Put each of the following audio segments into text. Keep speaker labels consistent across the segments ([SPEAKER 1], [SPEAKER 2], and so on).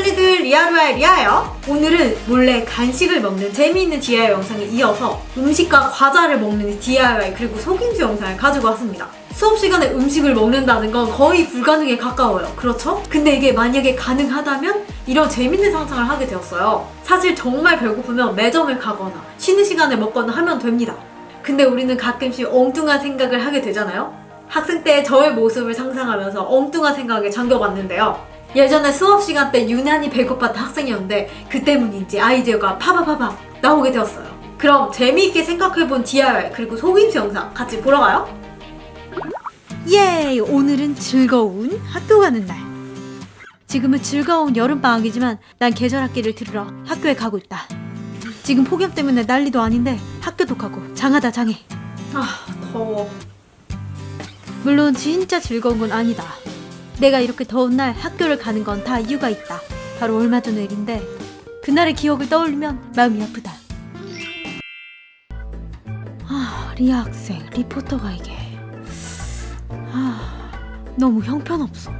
[SPEAKER 1] 아블리들 리아루아의 리아예요. 오늘은 몰래 간식을 먹는 재미있는 DIY 영상에 이어서 음식과 과자를 먹는 DIY 그리고 속임수 영상을 가지고 왔습니다. 수업 시간에 음식을 먹는다는 건 거의 불가능에 가까워요. 그렇죠? 근데 이게 만약에 가능하다면 이런 재밌는 상상을 하게 되었어요. 사실 정말 배고프면 매점을 가거나 쉬는 시간에 먹거나 하면 됩니다. 근데 우리는 가끔씩 엉뚱한 생각을 하게 되잖아요. 학생 때 저의 모습을 상상하면서 엉뚱한 생각에 잠겨봤는데요. 예전에 수업 시간 때 유난히 배고팠던 학생이었는데 그 때문인지 아이디어가 파바파박 나오게 되었어요. 그럼 재미있게 생각해본 DIY 그리고 속임수 영상 같이 보러 가요.
[SPEAKER 2] 예! 오늘은 즐거운 학교 가는 날. 지금은 즐거운 여름방학이지만 난 계절 학기를 들으러 학교에 가고 있다. 지금 폭염 때문에 난리도 아닌데 학교도 가고 장하다 장해.
[SPEAKER 1] 아 더워.
[SPEAKER 2] 물론 진짜 즐거운 건 아니다. 내가 이렇게 더운 날 학교를 가는 건 다 이유가 있다. 바로 얼마 전 일인데 그날의 기억을 떠올리면 마음이 아프다. 아, 리아 학생, 리포터가 이게 아, 너무 형편없어.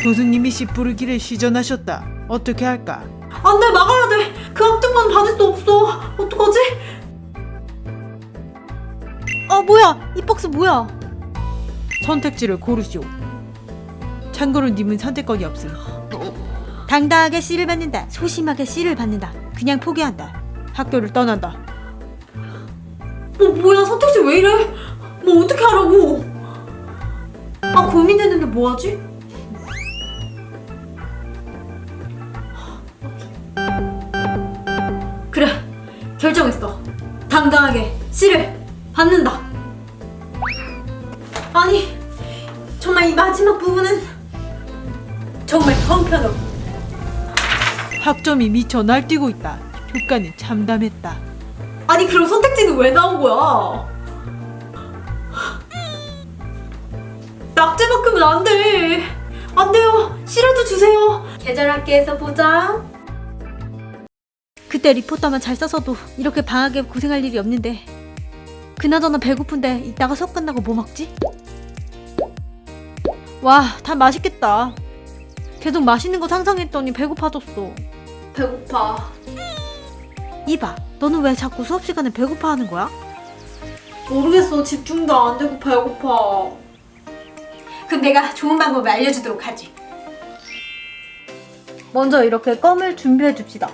[SPEAKER 3] 교수님이 씨 부르기를 시전하셨다. 어떻게 할까?
[SPEAKER 1] 안 돼 막아야 돼. 그 학생만 받을 수 없어. 어떡하지?
[SPEAKER 2] 어, 뭐야? 이 박스 뭐야?
[SPEAKER 3] 선택지를 고르시오. 참고로 님은 선택권이 없음.
[SPEAKER 2] 당당하게 씨를 받는다. 소심하게 씨를 받는다. 그냥 포기한다. 학교를 떠난다.
[SPEAKER 1] 뭐 뭐야 선택지 왜 이래? 뭐 어떻게 하라고? 아 고민했는데 뭐하지? 그래 결정했어 당당하게 씨를 받는다 이 마지막 부분은 정말 형편없고
[SPEAKER 3] 학점이 미쳐 날뛰고 있다. 효과는 참담했다.
[SPEAKER 1] 아니 그럼 선택지는 왜 나온 거야? 낙제만큼은 안 돼. 안 돼요. 씨라도 주세요. 계절학기에서 보자.
[SPEAKER 2] 그때 리포터만 잘 써서도 이렇게 방학에 고생할 일이 없는데 그나저나 배고픈데 이따가 수업 끝나고 뭐 먹지? 와, 다 맛있겠다. 계속 맛있는 거 상상했더니 배고파졌어.
[SPEAKER 1] 배고파.
[SPEAKER 2] 이봐, 너는 왜 자꾸 수업 시간에 배고파하는 거야?
[SPEAKER 1] 모르겠어. 집중도 안 되고 배고파. 그럼 내가 좋은 방법을 알려주도록 하지.
[SPEAKER 2] 먼저 이렇게 껌을 준비해 줍시다.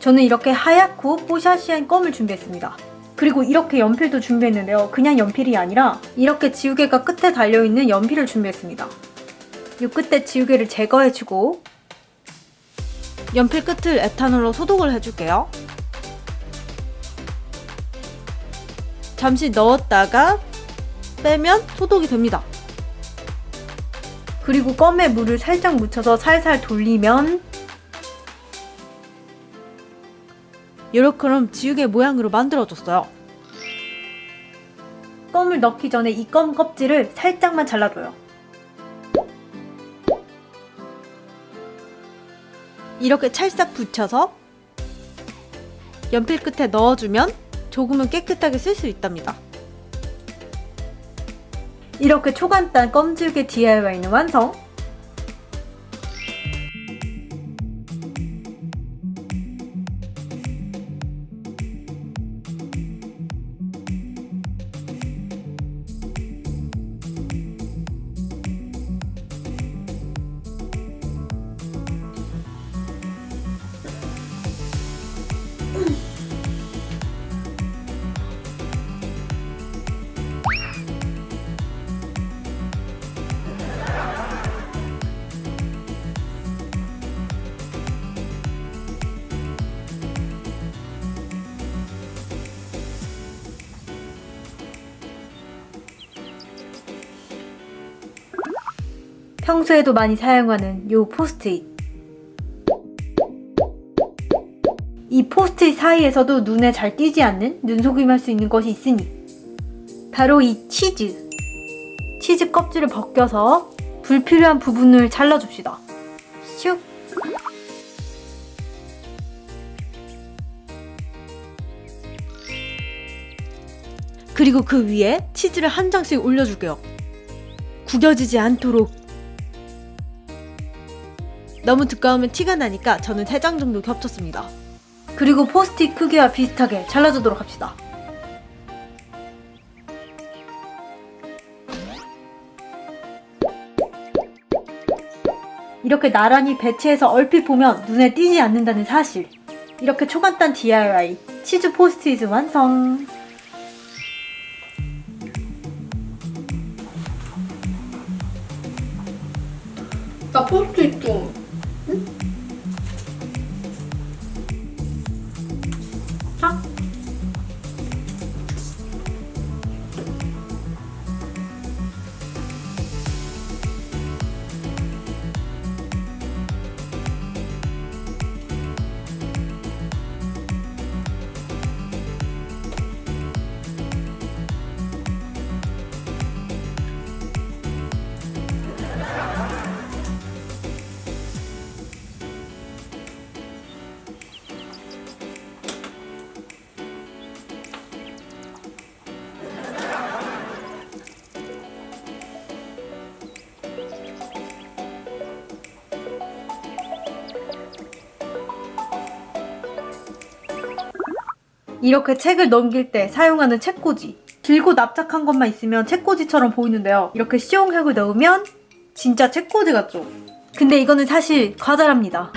[SPEAKER 2] 저는 이렇게 하얗고 뽀샤시한 껌을 준비했습니다. 그리고 이렇게 연필도 준비했는데요. 그냥 연필이 아니라 이렇게 지우개가 끝에 달려있는 연필을 준비했습니다. 이 끝에 지우개를 제거해주고 연필 끝을 에탄올로 소독을 해줄게요. 잠시 넣었다가 빼면 소독이 됩니다. 그리고 껌에 물을 살짝 묻혀서 살살 돌리면 이렇게 지우개 모양으로 만들어줬어요. 껌을 넣기 전에 이 껌 껍질을 살짝만 잘라줘요. 이렇게 찰싹 붙여서 연필 끝에 넣어주면 조금은 깨끗하게 쓸 수 있답니다. 이렇게 초간단 껌질개 DIY는 완성! 평소에도 많이 사용하는 요 포스트잇. 이 포스트잇 사이에서도 눈에 잘 띄지 않는 눈속임할 수 있는 것이 있으니 바로 이 치즈. 치즈 껍질을 벗겨서 불필요한 부분을 잘라줍시다. 슉. 그리고 그 위에 치즈를 한 장씩 올려줄게요. 구겨지지 않도록
[SPEAKER 3] 너무 두꺼우면 티가 나니까 저는 3장 정도 겹쳤습니다.
[SPEAKER 2] 그리고 포스트잇 크기와 비슷하게 잘라주도록 합시다. 이렇게 나란히 배치해서 얼핏 보면 눈에 띄지 않는다는 사실. 이렇게 초간단 DIY 치즈 포스트잇 완성.
[SPEAKER 1] 나 포스트잇 좀. 자.
[SPEAKER 2] 이렇게 책을 넘길 때 사용하는 책꽂이. 길고 납작한 것만 있으면 책꽂이처럼 보이는데요. 이렇게 시용액을 넣으면 진짜 책꽂이 같죠? 근데 이거는 사실 과자랍니다.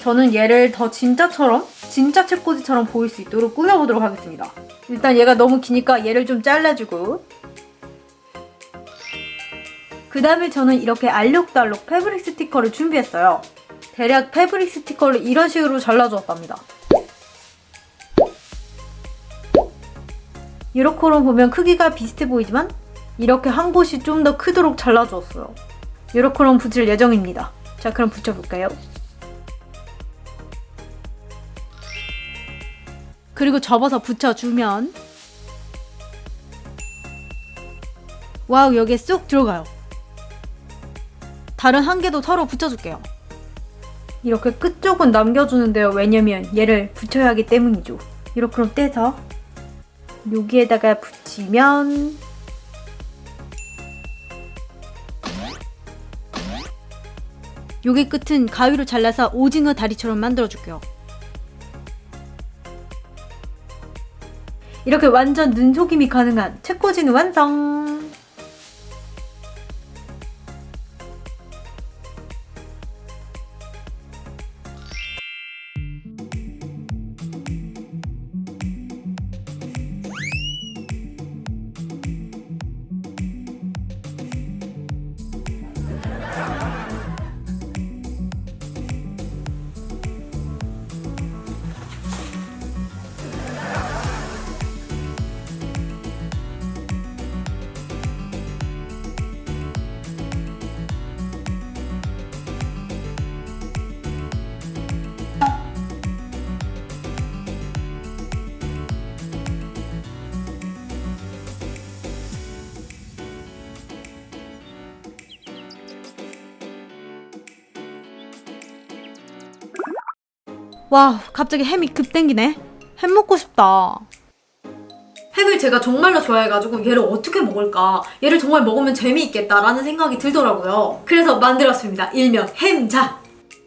[SPEAKER 2] 저는 얘를 더 진짜처럼, 진짜 책꽂이처럼 보일 수 있도록 꾸며보도록 하겠습니다. 일단 얘가 너무 기니까 얘를 좀 잘라주고 그 다음에 저는 이렇게 알록달록 패브릭 스티커를 준비했어요. 대략 패브릭 스티커를 이런 식으로 잘라주었답니다. 이렇게로 보면 크기가 비슷해 보이지만 이렇게 한 곳이 좀 더 크도록 잘라주었어요. 이렇게로 붙일 예정입니다. 자 그럼 붙여볼까요?
[SPEAKER 3] 그리고 접어서 붙여주면 와우 여기에 쏙 들어가요. 다른 한 개도 서로 붙여줄게요.
[SPEAKER 2] 이렇게 끝쪽은 남겨주는데요. 왜냐면 얘를 붙여야 하기 때문이죠. 이렇게 떼서 여기에다가 붙이면
[SPEAKER 3] 여기 끝은 가위로 잘라서 오징어 다리처럼 만들어줄게요.
[SPEAKER 2] 이렇게 완전 눈속임이 가능한 책꽂이는 완성!
[SPEAKER 3] 와 갑자기 햄이 급 땡기네. 햄 먹고 싶다.
[SPEAKER 1] 햄을 제가 정말로 좋아해가지고 얘를 어떻게 먹을까? 얘를 정말 먹으면 재미있겠다라는 생각이 들더라고요. 그래서 만들었습니다. 일명 햄자.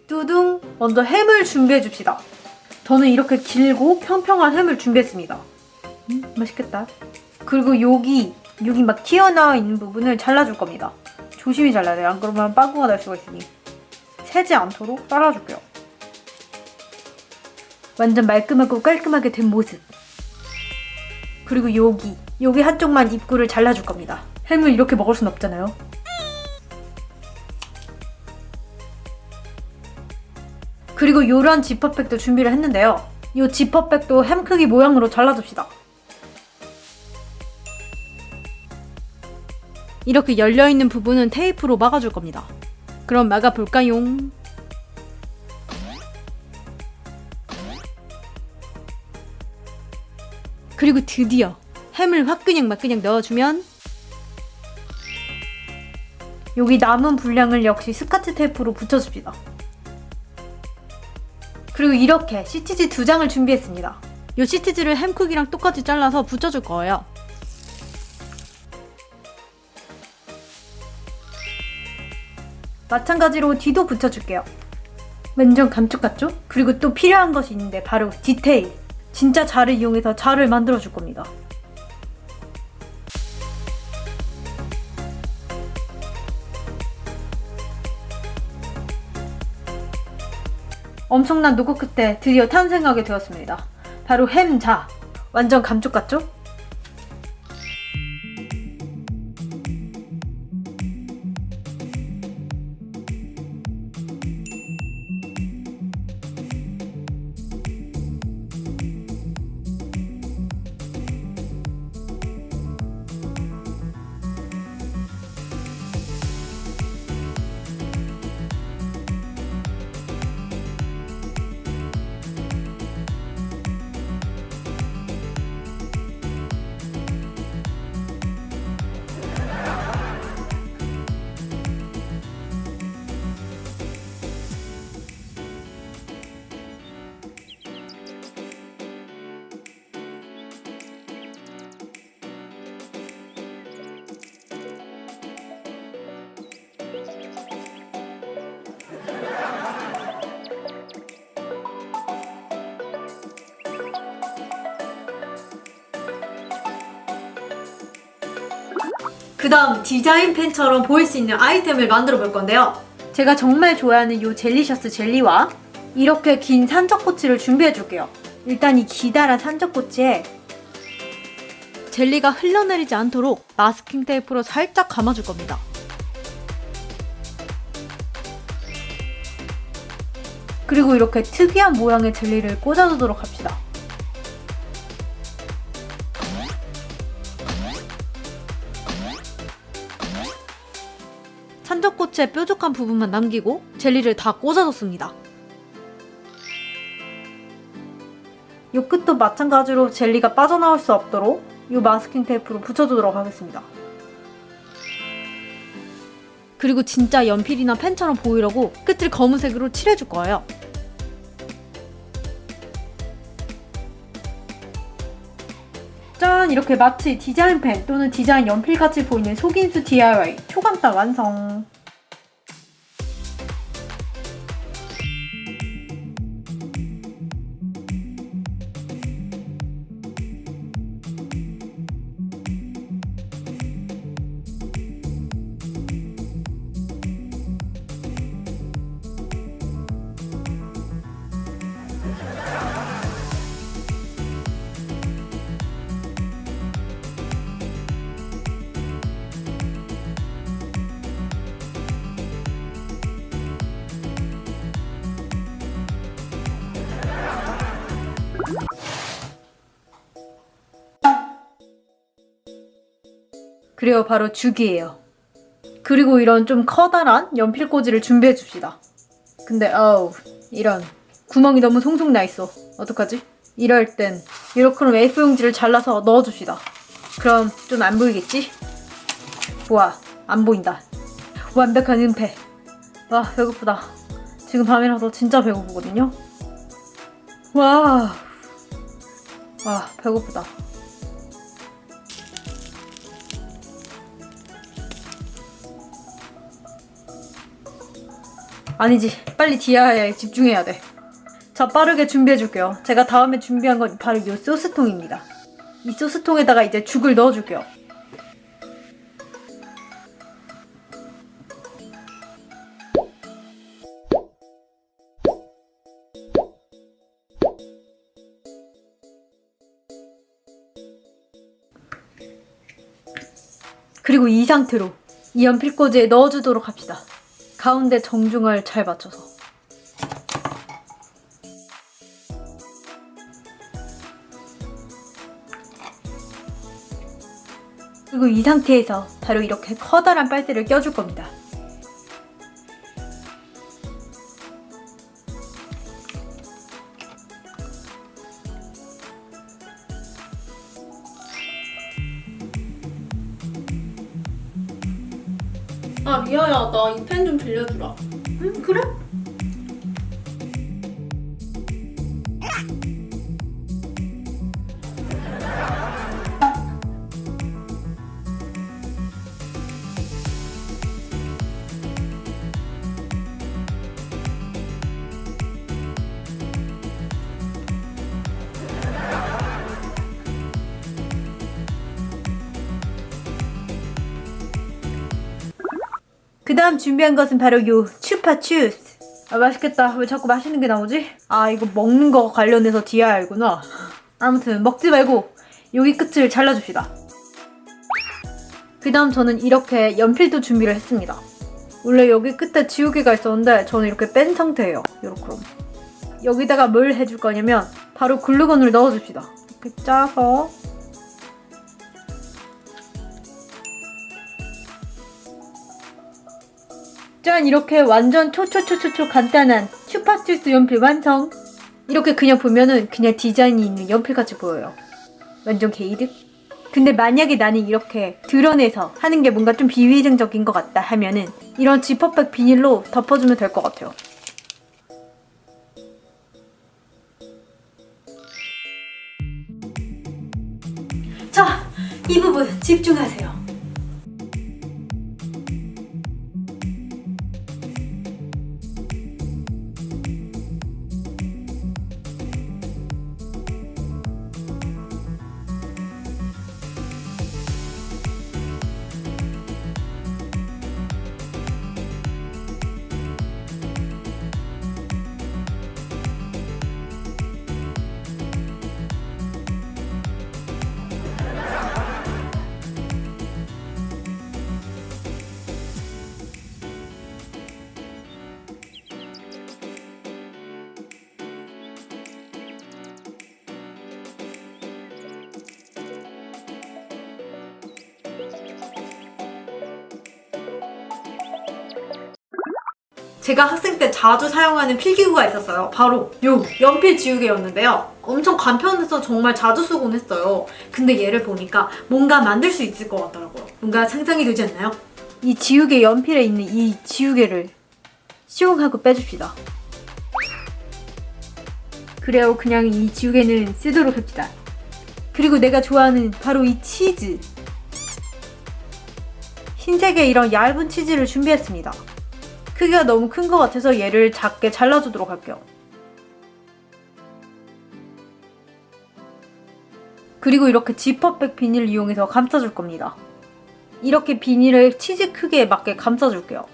[SPEAKER 2] 뚜둥! 먼저 햄을 준비해 줍시다. 저는 이렇게 길고 평평한 햄을 준비했습니다. 음, 맛있겠다. 그리고 여기, 여기 막 튀어나와 있는 부분을 잘라줄 겁니다. 조심히 잘라야 돼요. 안 그러면 빵꾸가 날 수가 있으니. 새지 않도록 잘라줄게요. 완전 말끔하고 깔끔하게 된 모습. 그리고 여기, 여기 한쪽만 입구를 잘라줄 겁니다. 햄을 이렇게 먹을 순 없잖아요. 그리고 요런 지퍼백도 준비를 했는데요. 이 지퍼백도 햄 크기 모양으로 잘라줍시다.
[SPEAKER 3] 이렇게 열려있는 부분은 테이프로 막아줄 겁니다. 그럼 막아볼까요? 그리고 드디어 햄을 확 그냥 막 그냥 넣어주면
[SPEAKER 2] 여기 남은 분량을 역시 스카치 테이프로 붙여줍시다. 그리고 이렇게 시티지 두 장을 준비했습니다.
[SPEAKER 3] 요 시티즈를 햄 크기랑 똑같이 잘라서 붙여줄 거예요.
[SPEAKER 2] 마찬가지로 뒤도 붙여줄게요. 완전 감쪽 같죠? 그리고 또 필요한 것이 있는데 바로 디테일. 진짜 자를 이용해서 자를 만들어 줄 겁니다. 엄청난 노고 끝에 드디어 탄생하게 되었습니다. 바로 햄자. 완전 감쪽 같죠?
[SPEAKER 1] 그 다음 디자인 펜처럼 보일 수 있는 아이템을 만들어 볼 건데요.
[SPEAKER 2] 제가 정말 좋아하는 이 젤리셔스 젤리와 이렇게 긴 산적꼬치를 준비해 줄게요. 일단 이 기다란 산적꼬치에
[SPEAKER 3] 젤리가 흘러내리지 않도록 마스킹 테이프로 살짝 감아줄 겁니다.
[SPEAKER 2] 그리고 이렇게 특이한 모양의 젤리를 꽂아두도록 합시다.
[SPEAKER 3] 산적꽃의 뾰족한 부분만 남기고 젤리를 다 꽂아줬습니다.
[SPEAKER 2] 이 끝도 마찬가지로 젤리가 빠져나올 수 없도록 이 마스킹 테이프로 붙여두도록 하겠습니다.
[SPEAKER 3] 그리고 진짜 연필이나 펜처럼 보이려고 끝을 검은색으로 칠해줄 거예요.
[SPEAKER 2] 짠! 이렇게 마치 디자인 펜 또는 디자인 연필같이 보이는 속임수 DIY 초간단 완성! 그리고 바로 죽이에요. 그리고 이런 좀 커다란 연필 꽂이를 준비해 줍시다. 근데 아우 이런 구멍이 너무 송송 나 있어. 어떡하지? 이럴 땐 이렇게로 A4 용지를 잘라서 넣어 줍시다. 그럼 좀 안 보이겠지? 우와 안 보인다. 완벽한 은폐. 와 배고프다. 지금 밤이라서 진짜 배고프거든요. 와, 와 배고프다. 아니지 빨리 DIY에 집중해야 돼. 자 빠르게 준비해줄게요. 제가 다음에 준비한 건 바로 이 소스통입니다. 이 소스통에다가 이제 죽을 넣어줄게요. 그리고 이 상태로 이 연필꽂이에 넣어주도록 합시다. 가운데 정중을 잘 맞춰서. 그리고 이 상태에서 바로 이렇게 커다란 빨대를 껴줄 겁니다.
[SPEAKER 1] 펜 좀 빌려주라. 응 그래?
[SPEAKER 2] 다음 준비한 것은 바로 요 추파추스. 아 맛있겠다. 왜 자꾸 맛있는 게 나오지? 아 이거 먹는 거 관련해서 DIY구나. 아무튼 먹지 말고 여기 끝을 잘라줍시다. 그 다음 저는 이렇게 연필도 준비를 했습니다. 원래 여기 끝에 지우개가 있었는데 저는 이렇게 뺀 상태예요. 요렇게. 여기다가 뭘 해줄 거냐면 바로 글루건을 넣어줍시다. 이렇게 짜서 짠 이렇게 완전 초초초초초 간단한 슈퍼스티스 연필 완성. 이렇게 그냥 보면은 그냥 디자인이 있는 연필같이 보여요. 완전 개이득? 근데 만약에 나는 이렇게 드러내서 하는 게 뭔가 좀 비위생적인 것 같다 하면은 이런 지퍼백 비닐로 덮어주면 될 것 같아요.
[SPEAKER 1] 자, 이 부분 집중하세요. 제가 학생 때 자주 사용하는 필기구가 있었어요. 바로 요 연필 지우개였는데요. 엄청 간편해서 정말 자주 쓰곤 했어요. 근데 얘를 보니까 뭔가 만들 수 있을 것 같더라고요. 뭔가 상상이 되지 않나요?
[SPEAKER 2] 이 지우개 연필에 있는 이 지우개를 시용하고 빼줍시다 그래요 그냥 이 지우개는 쓰도록 합시다 그리고 내가 좋아하는 바로 이 치즈 흰색의 이런 얇은 치즈를 준비했습니다 크기가 너무 큰 것 같아서 얘를 작게 잘라주도록 할게요 그리고 이렇게 지퍼백 비닐을 이용해서 감싸줄 겁니다 이렇게 비닐을 치즈 크기에 맞게 감싸줄게요.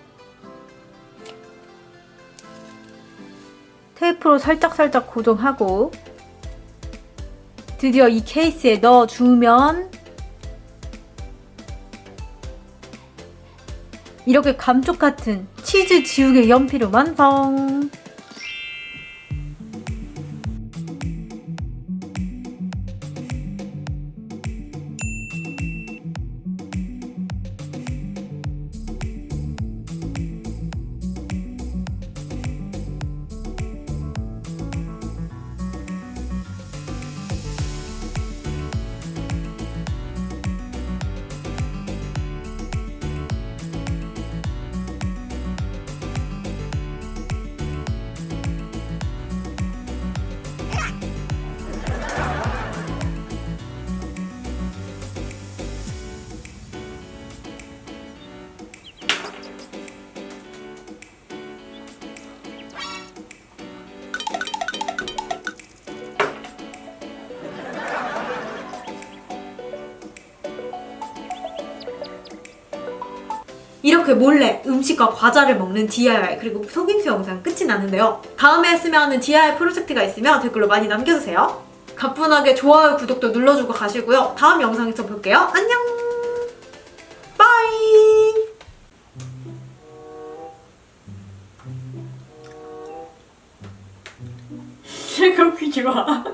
[SPEAKER 2] 테이프로 살짝살짝 고정하고 드디어 이 케이스에 넣어주면 이렇게 감쪽 같은 치즈 지우개 연필을 완성!
[SPEAKER 1] 이렇게 몰래 음식과 과자를 먹는 DIY 그리고 속임수 영상 끝이 나는데요. 다음에 했으면 하는 DIY 프로젝트가 있으면 댓글로 많이 남겨주세요. 가뿐하게 좋아요, 구독도 눌러주고 가시고요. 다음 영상에서 볼게요. 안녕! 빠이! 웃기지 마.